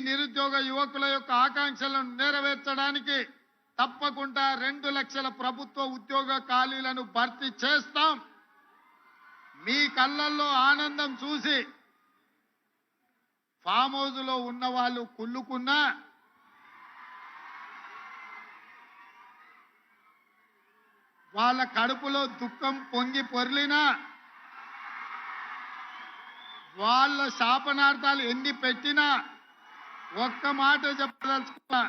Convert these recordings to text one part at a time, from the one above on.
నిరుద్యోగ యువకుల యొక్క ఆకాంక్షలను నెరవేర్చడానికి తప్పకుండా రెండు లక్షల ప్రభుత్వ ఉద్యోగ ఖాళీలను భర్తీ చేస్తాం. మీ కళ్ళల్లో ఆనందం చూసి ఫామ్ హౌస్లో ఉన్న వాళ్ళు కుళ్ళుకున్నా వాళ్ళ కడుపులో దుఃఖం పొంగి పొర్లినా వాళ్ళ శాపనార్థాలు ఎన్ని పెట్టినా ఒక్క మాట చెప్పదలుచుకున్నా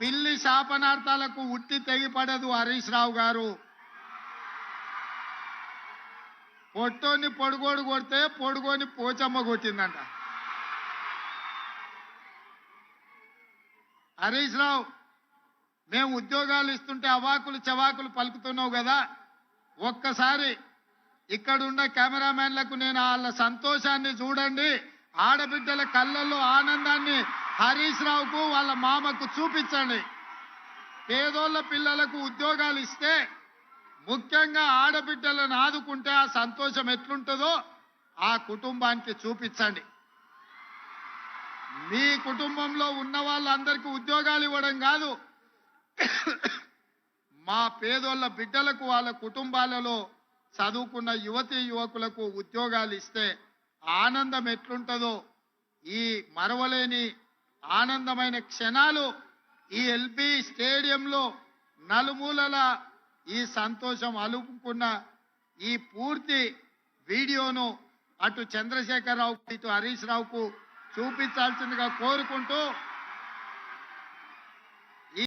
పిల్లి శాపనార్థాలకు ఉట్టి తెగిపడదు హరీష్ రావు గారు. పొట్టోని పొడుగోడు కొడితే పొడుగోని పోచమ్మ కొట్టిందంట. హరీష్ రావు మేము ఉద్యోగాలు ఇస్తుంటే అవాకులు చవాకులు పలుకుతున్నావు కదా ఒక్కసారి ఇక్కడున్న కెమెరామెన్లకు నేను వాళ్ళ సంతోషాన్ని చూడండి. ఆడబిడ్డల కళ్ళల్లో ఆనందాన్ని హరీష్ రావుకు వాళ్ళ మామకు చూపించండి. పేదోళ్ళ పిల్లలకు ఉద్యోగాలు ఇస్తే ముఖ్యంగా ఆడబిడ్డలను ఆదుకుంటే ఆ సంతోషం ఎట్లుంటుందో ఆ కుటుంబానికి చూపించండి. మీ కుటుంబంలో ఉన్న వాళ్ళందరికీ ఉద్యోగాలు ఇవ్వడం కాదు. మా పేదోళ్ళ బిడ్డలకు వాళ్ళ కుటుంబాలలో చదువుకున్న యువతి యువకులకు ఉద్యోగాలు ఇస్తే ఆనందం ఎట్లుంటుందో ఈ మరవలేని ఆనందమైన క్షణాలు ఈ ఎల్బి స్టేడియంలో నలుమూలల ఈ సంతోషం అలుపుకున్న ఈ పూర్తి వీడియోను అటు చంద్రశేఖరరావుకు ఇటు హరీష్ రావుకు చూపించాల్సిందిగా కోరుకుంటూ